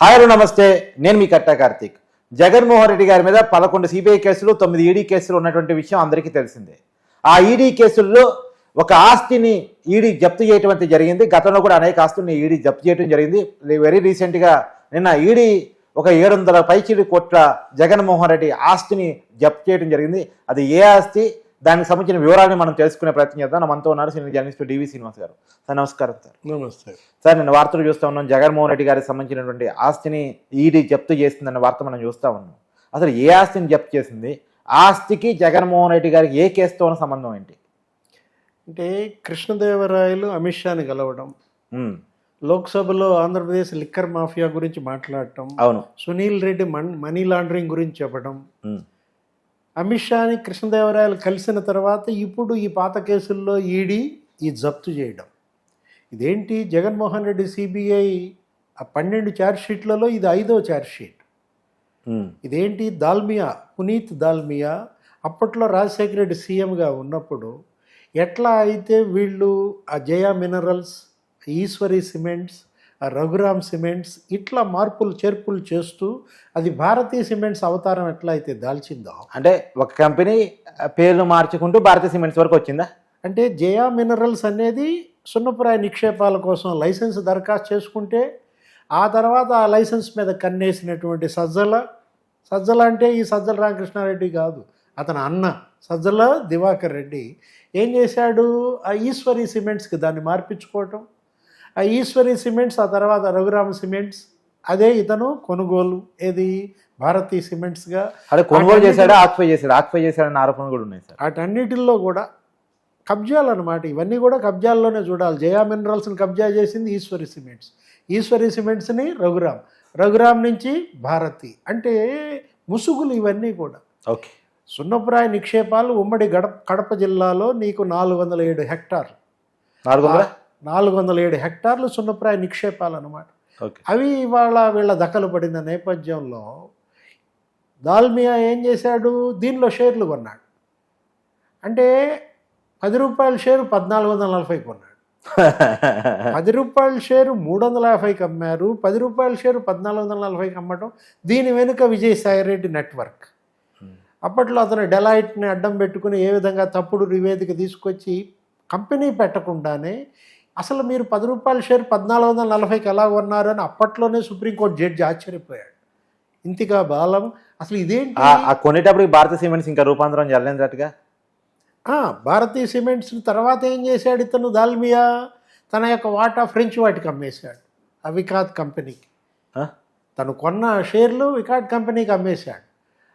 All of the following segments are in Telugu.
హాయ్ నమస్తే. నేను మీ కట్టా కార్తీక్. జగన్మోహన్ రెడ్డి గారి మీద పదకొండు సిబిఐ కేసులు తొమ్మిది ఈడీ కేసులు ఉన్నటువంటి విషయం అందరికీ తెలిసిందే. ఆ ఈడీ కేసుల్లో ఒక ఆస్తిని ఈడీ జప్తు చేయటం జరిగింది. గతంలో కూడా అనేక ఆస్తుల్ని ఈడీ జప్తు చేయడం జరిగింది. వెరీ రీసెంట్గా నిన్న ఈడీ ఒక ఏడు వందల పైచిడి కోట్ల జగన్మోహన్ రెడ్డి ఆస్తిని జప్తు చేయడం జరిగింది. అది ఏ ఆస్తి? దానికి సంబంధించిన వివరాలను మనం తెలుసుకునే ప్రయత్నం చేద్దాం. మనతో ఉన్నారు సీనియర్ జర్నలిస్ట్ డివి శ్రీనివాస్ గారు. సార్ నమస్కారం సార్. నమస్తే. సార్ నేను వార్తలు చూస్తా ఉన్నాం. జగన్మోహన్ రెడ్డి గారికి సంబంధించినటువంటి ఆస్తిని ఈడీ జప్తు చేసిందన్న వార్త మనం చూస్తా ఉన్నాం. అసలు ఏ ఆస్తిని జప్తు చేసింది? ఆస్తికి జగన్మోహన్ రెడ్డి గారికి ఏ కేసుతో ఉన్న సంబంధం ఏంటి? అంటే కృష్ణదేవరాయలు అమిత్ షాని కలవడం లోక్సభలో ఆంధ్రప్రదేశ్ లిక్కర్ మాఫియా గురించి మాట్లాడటం అవును. సునీల్ రెడ్డి మన్ మనీ లాండరింగ్ గురించి చెప్పడం అమిత్ షాని కృష్ణదేవరాయలు కలిసిన తర్వాత ఇప్పుడు ఈ పాత కేసుల్లో ఈడీ ఈ జప్తు చేయడం. ఇదేంటి? జగన్మోహన్ రెడ్డి సిబిఐ ఆ పన్నెండు ఛార్జ్ షీట్లలో ఇది ఐదో ఛార్జ్ షీట్. ఉమ్, ఇదేంటి? దాల్మియా పునీత్ దాల్మియా అప్పట్లో రాజశేఖర రెడ్డి సీఎంగా ఉన్నప్పుడు ఎట్లా అయితే వీళ్ళు ఆ Jaya minerals Eshwari cements Raghuram cements ఇట్లా మార్పులు చేర్పులు చేస్తూ అది భారతీయ సిమెంట్స్ అవతారం ఎట్లా అయితే దాల్చిందో. అంటే ఒక కంపెనీ పేర్లు మార్చుకుంటూ భారతీయ సిమెంట్స్ వరకు వచ్చిందా? అంటే జయా మినరల్స్ అనేది సున్నపురాయి నిక్షేపాల కోసం లైసెన్స్ దరఖాస్తు చేసుకుంటే ఆ తర్వాత ఆ లైసెన్స్ మీద కన్నేసినటువంటి సజ్జల సజ్జల అంటే ఈ సజ్జల రామకృష్ణారెడ్డి కాదు అతని అన్న సజ్జల దివాకర్ రెడ్డి ఏం చేశాడు? ఆ ఈశ్వరి సిమెంట్స్కి దాన్ని మార్పించుకోవటం. ఈశ్వరి సిమెంట్స్ ఆ తర్వాత రఘురామ సిమెంట్స్ అదే ఇతను కొనుగోలు. ఏది? భారతీయ సిమెంట్స్గా అదే కొనుగోలు చేశాడా? ఆక్యుపై చేశాడు? ఆక్యుపై చేశాడన్న ఆరోపణలు కూడా ఉన్నాయి సార్. వాటన్నిటిల్లో కూడా కబ్జాలు అనమాట ఇవన్నీ కూడా కబ్జాల్లోనే చూడాలి. జయా మినరల్స్ని కబ్జా చేసింది ఈశ్వరి సిమెంట్స్. ఈశ్వరి సిమెంట్స్ని రఘురామ్. రఘురామ్ నుంచి భారతి. అంటే ముసుగులు ఇవన్నీ కూడా. ఓకే. సున్నపురాయ నిక్షేపాలు ఉమ్మడి గడప కడప జిల్లాలో నీకు నాలుగు వందల ఏడు హెక్టార్లు. నాలుగు వందల? నాలుగు వందల ఏడు హెక్టార్లు సున్నపురాయ నిక్షేపాలు అనమాట ఓకే. అవి ఇవాళ వీళ్ళ దఖలు పడిన నేపథ్యంలో దాల్మియా ఏం చేశాడు? దీనిలో షేర్లు కొన్నాడు. అంటే పది రూపాయల షేరు పద్నాలుగు వందల నలభై కొన్నాడు. పది రూపాయల షేరు మూడు వందల యాభైకి అమ్మారు పది రూపాయల షేరు పద్నాలుగు వందల నలభైకి అమ్మటం దీని వెనుక విజయసాయిరెడ్డి నెట్వర్క్. అప్పట్లో అతను డెలైట్ని అడ్డం పెట్టుకుని ఏ విధంగా తప్పుడు నివేదిక తీసుకొచ్చి కంపెనీ పెట్టకుండానే అసలు మీరు పది రూపాయల షేర్ పద్నాలుగు వందల నలభైకి ఎలా కొన్నారు అని అప్పట్లోనే సుప్రీంకోర్టు జడ్జి ఆశ్చర్యపోయాడు. ఇంతిగా బాలం అసలు ఇదేంటి? ఆ- కొనేటప్పుడు భారతీయ సిమెంట్స్ ఇంకా రూపాంతరం జరలేదట్టుగా ఆ, భారతీయ సిమెంట్స్ తర్వాత ఏం చేశాడు ఇతను? దాల్మియా తన యొక్క వాటా ఫ్రెంచ్ వాటికి అమ్మేశాడు ఆ వికాత్ కంపెనీకి. తను కొన్న షేర్లు వికాట్ కంపెనీకి అమ్మేశాడు.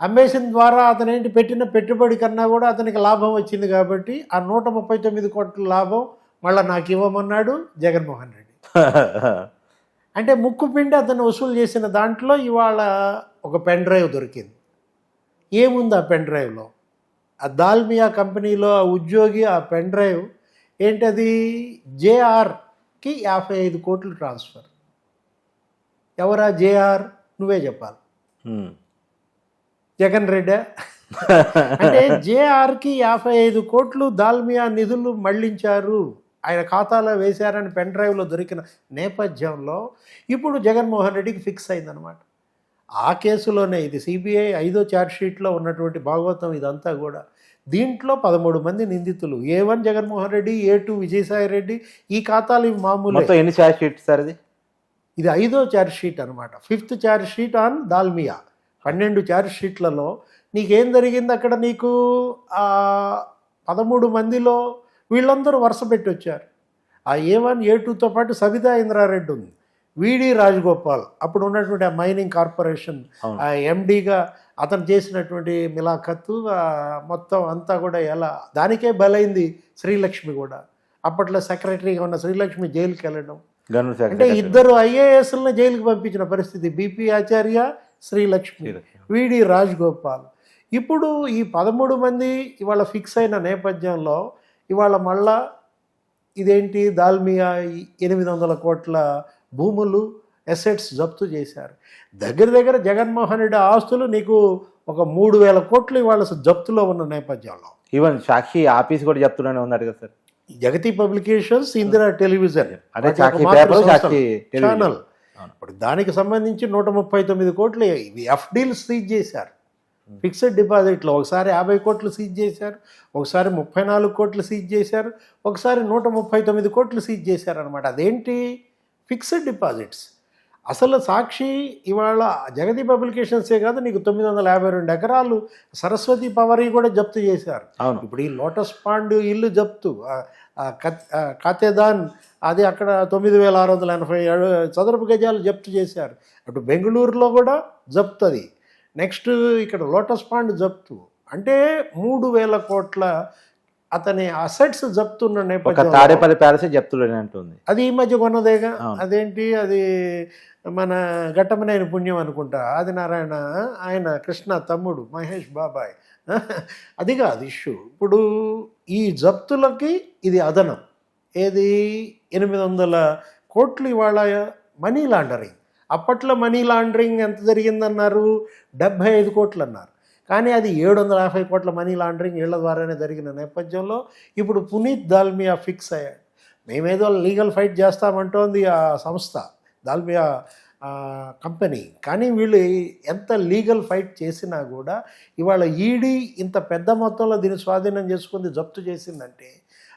అమ్మేసిన ద్వారా అతను ఏంటి పెట్టిన పెట్టుబడి కన్నా కూడా అతనికి లాభం వచ్చింది కాబట్టి ఆ నూట ముప్పై తొమ్మిది కోట్ల లాభం మళ్ళీ నాకు ఇవ్వమన్నాడు జగన్మోహన్ రెడ్డి. అంటే ముక్కు పిండి అతను వసూలు చేసిన దాంట్లో ఇవాళ ఒక పెన్ డ్రైవ్ దొరికింది. ఏముంది ఆ పెన్ డ్రైవ్లో? ఆ దాల్మియా కంపెనీలో ఆ ఉద్యోగి ఆ పెన్ డ్రైవ్ ఏంటది? జేఆర్కి యాభై ఐదు కోట్లు ట్రాన్స్ఫర్. ఎవరా జేఆర్? నువ్వే చెప్పాలి. జగన్ రెడ్డి? అంటే జేఆర్కి యాభై ఐదు కోట్లు దాల్మియా నిధులు మళ్ళించారు. ఆయన ఖాతాలో వేశారని పెన్ డ్రైవ్లో దొరికిన నేపథ్యంలో ఇప్పుడు జగన్మోహన్ రెడ్డికి ఫిక్స్ అయిందనమాట ఆ కేసులోనే ఇది సిబిఐ ఐదో ఛార్జ్ షీట్లో ఉన్నటువంటి భాగవతం ఇదంతా కూడా. దీంట్లో పదమూడు మంది నిందితులు. A one Jaganmohan Reddy A two Vijayasai Reddy ఈ ఖాతాలు ఇవి మామూలు. ఎన్ని ఛార్జ్ షీట్స్ సార్ ఇది? ఇది ఐదో ఛార్జ్ షీట్ అనమాట fifth charge sheet on Dalmia. పన్నెండు ఛార్జ్ షీట్లలో నీకేం జరిగింది అక్కడ నీకు? పదమూడు మందిలో వీళ్ళందరూ వరుస పెట్టి వచ్చారు. ఆ ఏ వన్ ఏ టూతో పాటు సబితా ఇంద్రారెడ్డి ఉంది. విడి రాజగోపాల్ అప్పుడు ఉన్నటువంటి ఆ మైనింగ్ కార్పొరేషన్. ఆ ఎండీగా అతను చేసినటువంటి మిలాఖత్తు మొత్తం అంతా కూడా ఎలా దానికే బలైంది శ్రీలక్ష్మి కూడా. అప్పట్లో సెక్రటరీగా ఉన్న శ్రీలక్ష్మి జైలుకి వెళ్ళడం. అంటే ఇద్దరు ఐఏఎస్లను జైలుకి పంపించిన పరిస్థితి. BP Acharya Srilakshmi. V D Rajagopal. ఇప్పుడు ఈ పదమూడు మంది ఇవాళ ఫిక్స్ అయిన నేపథ్యంలో ఇవాళ మళ్ళా ఇదేంటి దాల్మియా ఎనిమిది వందల కోట్ల భూములు ఎసెట్స్ జప్తు చేశారు. దగ్గర దగ్గర జగన్మోహన్ రెడ్డి ఆస్తులు నీకు ఒక మూడు వేల కోట్లు ఇవాళ జప్తులో ఉన్న నేపథ్యంలో. ఈవెన్ సాక్షి ఆఫీస్ కూడా చెప్తూనే ఉన్నాడు కదా sir. Jagati publications Indira television. Channel. ఇప్పుడు దానికి సంబంధించి నూట ముప్పై తొమ్మిది కోట్లు ఇవి ఎఫ్డీలు సీజ్ చేశారు. ఫిక్స్డ్ డిపాజిట్లో. ఒకసారి యాభై కోట్లు సీజ్ చేశారు ఒకసారి ముప్పై నాలుగు కోట్లు సీజ్ చేశారు ఒకసారి నూట ముప్పై తొమ్మిది కోట్లు సీజ్ చేశారు అనమాట అదేంటి? Fixed deposits. అసలు సాక్షి ఇవాళ జగతి పబ్లికేషన్సే కాదు నీకు తొమ్మిది వందల యాభై రెండు ఎకరాలు సరస్వతి పవరి కూడా జప్తు చేశారు. అవును. ఇప్పుడు ఈ లోటస్ పాండ్ ఇల్లు జప్తు కాతేదాన్ అది అక్కడ తొమ్మిది వేల ఆరు వందల ఎనభై ఏడు చదరపు గజాలు జప్తు చేశారు. అటు బెంగళూరులో కూడా జప్తు అది నెక్స్ట్ ఇక్కడ లోటస్ పాండ్ జప్తు. అంటే మూడు వేల కోట్ల అతని అసెట్స్ జప్తున్న తాడేపల్లి ప్యాలెస్ జప్తులేనంటుంది అది ఈ మధ్య కొన్నదేగా. అదేంటి? అది మన ఘట్టమనేని పుణ్యం అనుకుంటా. ఆదినారాయణ ఆయన కృష్ణ తమ్ముడు మహేష్ బాబాయ్. అది కాదు ఇష్యూ. ఇప్పుడు ఈ జప్తులకి ఇది అదనం. ఏది? ఎనిమిది వందల కోట్లు ఇవాళ మనీ లాండరింగ్. అప్పట్లో మనీ లాండరింగ్ ఎంత జరిగిందన్నారు? డెబ్భై ఐదు కోట్లు అన్నారు కానీ అది ఏడు వందల యాభై కోట్ల మనీ లాండరింగ్ ఇళ్ళ ద్వారానే జరిగిన నేపథ్యంలో ఇప్పుడు పునీత్ దాల్మియా ఫిక్స్ అయ్యాడు. మేమేదో లీగల్ ఫైట్ చేస్తామంటోంది ఆ సంస్థ దాల్మియా కంపెనీ. కానీ వీళ్ళు ఎంత లీగల్ ఫైట్ చేసినా కూడా ఇవాళ ఈడీ ఇంత పెద్ద మొత్తంలో దీన్ని స్వాధీనం చేసుకుంది జప్తు చేసిందంటే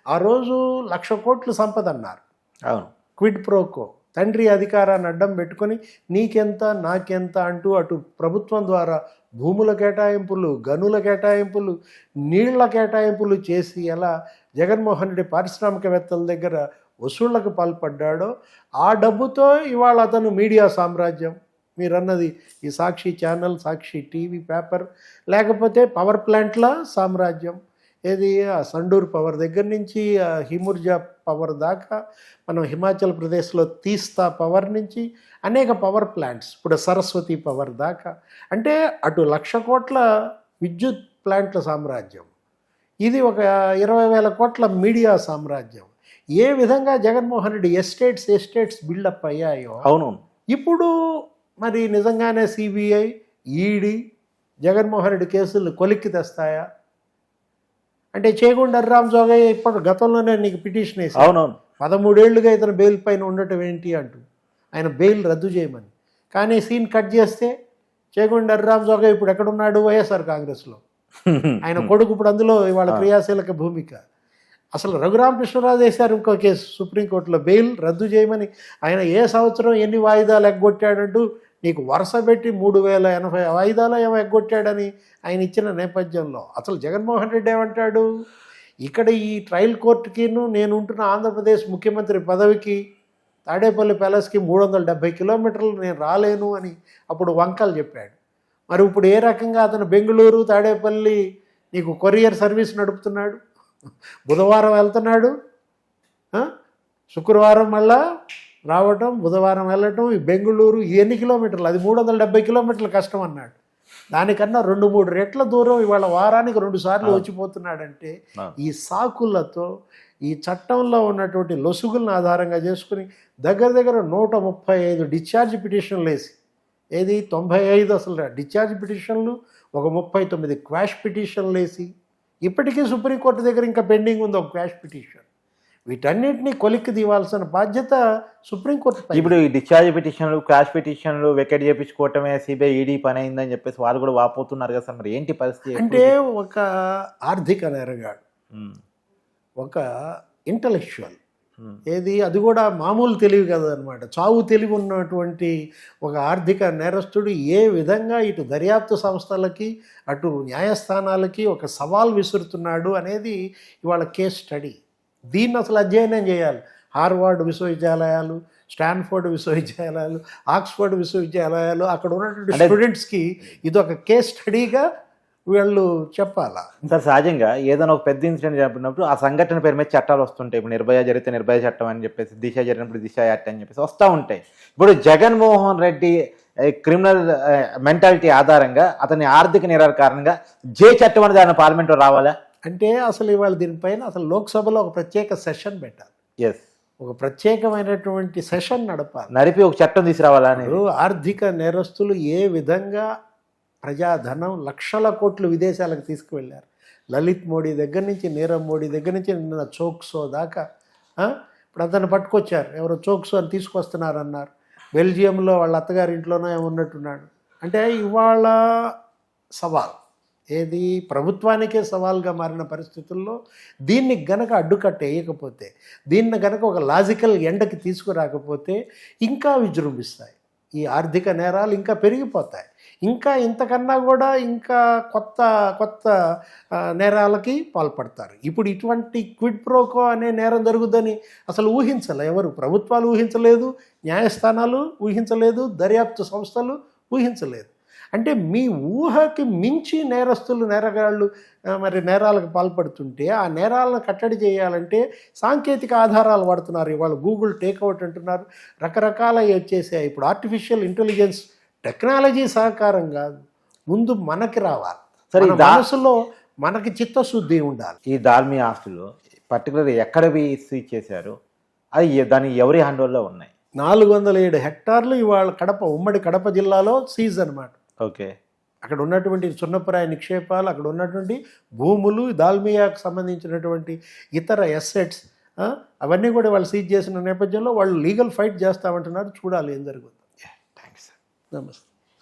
ఆ రోజు లక్ష కోట్లు సంపద అన్నారు అవును. Quid pro quo. తండ్రి అధికారాన్ని అడ్డం పెట్టుకొని నీకెంత నాకెంత అంటూ అటు ప్రభుత్వం ద్వారా భూముల కేటాయింపులు గనుల కేటాయింపులు నీళ్ళ కేటాయింపులు చేసి ఎలా జగన్మోహన్ రెడ్డి పారిశ్రామికవేత్తల దగ్గర వసూళ్ళకు పాల్పడ్డాడో ఆ డబ్బుతో ఇవాళ అతను మీడియా సామ్రాజ్యం. మీరన్నది ఈ Sakshi channel Sakshi TV paper లేకపోతే పవర్ ప్లాంట్ల సామ్రాజ్యం. ఏది? ఆ సండూర్ పవర్ దగ్గర నుంచి ఆ హిముర్జా పవర్ దాకా మనం హిమాచల్ ప్రదేశ్లో తీస్తా పవర్ నుంచి అనేక పవర్ ప్లాంట్స్ ఇప్పుడు సరస్వతి పవర్ దాకా. అంటే అటు లక్ష కోట్ల విద్యుత్ ప్లాంట్ల సామ్రాజ్యం. ఇది ఒక ఇరవై వేల కోట్ల మీడియా సామ్రాజ్యం. ఏ విధంగా Jaganmohan Reddy estates estates build up అయ్యాయో అవును. ఇప్పుడు మరి నిజంగానే సిబిఐ ఈడీ జగన్మోహన్ రెడ్డి కేసులు కొలిక్కి తెస్తాయా? అంటే చేగుండ హర్రామ్ జోగయ్య ఇప్పుడు గతంలోనే నీకు పిటిషన్ వేసి అవునవును. పదమూడేళ్ళుగా ఇతను బెయిల్ పైన ఉండటం ఏంటి అంటూ. ఆయన బెయిల్ రద్దు చేయమని. కానీ సీన్ కట్ చేస్తే చేగుండ హర్రామ్ జోగయ్య ఇప్పుడు ఎక్కడున్నాడు? వైఎస్ఆర్ కాంగ్రెస్లో. ఆయన కొడుకు ఇప్పుడు అందులో ఇవాళ క్రియాశీలక భూమిక. అసలు రఘురామకృష్ణరాజు వేశారు ఇంకో కేసు సుప్రీంకోర్టులో బెయిల్ రద్దు చేయమని. ఆయన ఏ సంవత్సరం ఎన్ని వాయిదాలు ఎగ్గొట్టాడంటూ నీకు వరుస పెట్టి మూడు వేల ఎనభై వాయిదాలు ఏమో ఎగ్గొట్టాడని ఆయన ఇచ్చిన నేపథ్యంలో. అసలు జగన్మోహన్ రెడ్డి ఏమంటాడు? ఇక్కడ ఈ ట్రయల్ కోర్టుకిను నేను ఉంటున్న ఆంధ్రప్రదేశ్ ముఖ్యమంత్రి పదవికి తాడేపల్లి ప్యాలెస్కి మూడు వందల డెబ్బై కిలోమీటర్లు నేను రాలేను అని అప్పుడు వంకలు చెప్పాడు. మరి ఇప్పుడు ఏ రకంగా అతను బెంగళూరు తాడేపల్లి నీకు కొరియర్ సర్వీస్ నడుపుతున్నాడు? బుధవారం వెళ్తున్నాడు? శుక్రవారం మళ్ళా రావటం బుధవారం వెళ్ళటం ఈ బెంగళూరు ఎన్ని కిలోమీటర్లు? అది మూడు వందల డెబ్బై కిలోమీటర్ల కష్టం అన్నాడు. దానికన్నా రెండు మూడు రెట్ల దూరం ఇవాళ వారానికి రెండు సార్లు వచ్చిపోతున్నాడంటే. ఈ సాకులతో ఈ చట్టంలో ఉన్నటువంటి లొసుగులను ఆధారంగా చేసుకుని దగ్గర దగ్గర నూట ముప్పై ఐదు డిశ్చార్జ్ పిటిషన్లు వేసి ఏది? తొంభై ఐదు అసలు డిశ్చార్జ్ పిటిషన్లు ఒక ముప్పై తొమ్మిది క్వాష్ పిటిషన్లు వేసి ఇప్పటికీ సుప్రీంకోర్టు దగ్గర ఇంకా పెండింగ్ ఉంది ఒక క్వాష్ పిటిషన్. వీటన్నిటిని కొలిక్కి తీవాల్సిన బాధ్యత సుప్రీంకోర్టు. ఇప్పుడు ఈ డిశ్చార్జ్ పిటిషన్లు క్రాష్ పిటిషన్లు వెకెట్ చేయించుకోవటమే సిబిఐ ఈడీ పని అయిందని చెప్పేసి వాళ్ళు కూడా వాపోతున్నారు కదా సార్. మరి ఏంటి పరిస్థితి అంటే ఒక ఆర్థిక నేరగాడు ఒక ఇంటలెక్చువల్ ఏది అది కూడా మామూలు తెలివి కదనమాట చావు తెలివి ఉన్నటువంటి ఒక ఆర్థిక నేరస్తుడు ఏ విధంగా ఇటు దర్యాప్తు సంస్థలకి అటు న్యాయస్థానాలకి ఒక సవాల్ విసురుతున్నాడు అనేది ఇవాళ కేస్ స్టడీ దీన్ని అసలు అధ్యయనం చేయాలి. హార్వర్డ్ విశ్వవిద్యాలయాలు స్టాన్ఫోర్డ్ విశ్వవిద్యాలయాలు ఆక్స్ఫర్డ్ విశ్వవిద్యాలయాలు అక్కడ ఉన్నటువంటి స్టూడెంట్స్కి ఇది ఒక కేస్ స్టడీగా వీళ్ళు చెప్పాలా? సార్ సహజంగా ఏదైనా ఒక పెద్ద ఇన్సిడెంట్ జరిపినప్పుడు ఆ సంఘటన పేరు మీద చట్టాలు వస్తుంటాయి. ఇప్పుడు నిర్భయ జరిగితే నిర్భయ చట్టం అని చెప్పేసి దిశ జరిగినప్పుడు దిశ యాక్ట్ అని చెప్పేసి వస్తూ ఉంటాయి. ఇప్పుడు జగన్మోహన్ రెడ్డి క్రిమినల్ మెంటాలిటీ ఆధారంగా అతని ఆర్థిక నేరాల కారణంగా జే చట్టం అనేది ఆయన పార్లమెంట్లో రావాలా? అంటే అసలు ఇవాళ దీనిపైన అసలు లోక్సభలో ఒక ప్రత్యేక సెషన్ పెట్టాలి. ఎస్ ఒక ప్రత్యేకమైనటువంటి సెషన్ నడపాలి. నడిపి ఒక చట్టం తీసుకురావాలా అనేది. ఇప్పుడు ఆర్థిక నేరస్తులు ఏ విధంగా ప్రజాధనం లక్షల కోట్లు విదేశాలకు తీసుకువెళ్ళారు? లలిత్ మోడీ దగ్గర నుంచి నీరవ్ మోడీ దగ్గర నుంచి నిన్న చోక్సో దాకా? ఇప్పుడు అతను పట్టుకొచ్చారు. ఎవరో చోక్సో అని తీసుకొస్తున్నారన్నారు. బెల్జియంలో వాళ్ళ అత్తగారి ఇంట్లోనో ఏమో ఉన్నట్టున్నాడు. అంటే ఇవాళ సవాల్. ఏది? ప్రభుత్వానికే సవాల్గా మారిన పరిస్థితుల్లో దీన్ని గనక అడ్డుకట్ట వేయకపోతే దీన్ని గనక ఒక లాజికల్ ఎండకి తీసుకురాకపోతే ఇంకా విజృంభిస్తాయి. ఈ ఆర్థిక నేరాలు ఇంకా పెరిగిపోతాయి. ఇంకా ఇంతకన్నా కూడా ఇంకా కొత్త కొత్త నేరాలకి పాల్పడతారు. ఇప్పుడు ఇటువంటి క్విడ్ ప్రోకో అనే నేరం జరుగుద్దని అసలు ఊహించలే ఎవరు. ప్రభుత్వాలు ఊహించలేదు న్యాయస్థానాలు ఊహించలేదు దర్యాప్తు సంస్థలు ఊహించలేదు. అంటే మీ ఊహకి మించి నేరస్తులు నేరగాళ్ళు మరి నేరాలకు పాల్పడుతుంటే ఆ నేరాలను కట్టడి చేయాలంటే సాంకేతిక ఆధారాలు వాడుతున్నారు. ఇవాళ గూగుల్ టేక్అవుట్ అంటున్నారు. రకరకాల వచ్చేసాయి. ఇప్పుడు ఆర్టిఫిషియల్ ఇంటెలిజెన్స్ టెక్నాలజీ సహకారం కాదు. ముందు మనకి రావాలి. సరే, మన దా- మనసులో మనకి చిత్తశుద్ధి ఉండాలి. ఈ దాల్మి ఆస్తులు పర్టికులర్ ఎక్కడవి సీజ్ చేశారు? అది దాని ఎవరి హ్యాండ్ఓవర్లో ఉన్నాయి? నాలుగు వందల ఏడు హెక్టార్లు ఇవాళ కడప ఉమ్మడి కడప జిల్లాలో సీజ్ అన్నమాట. ఓకే. అక్కడ ఉన్నటువంటి సున్నప్రాయ నిక్షేపాలు అక్కడ ఉన్నటువంటి భూములు దాల్మియాకు సంబంధించినటువంటి ఇతర ఎస్సెట్స్ అవన్నీ కూడా వాళ్ళు సీజ్ చేసిన నేపథ్యంలో వాళ్ళు లీగల్ ఫైట్ చేస్తామంటున్నారు. చూడాలి ఏం జరుగుతుంది. థ్యాంక్స్ నమస్తే.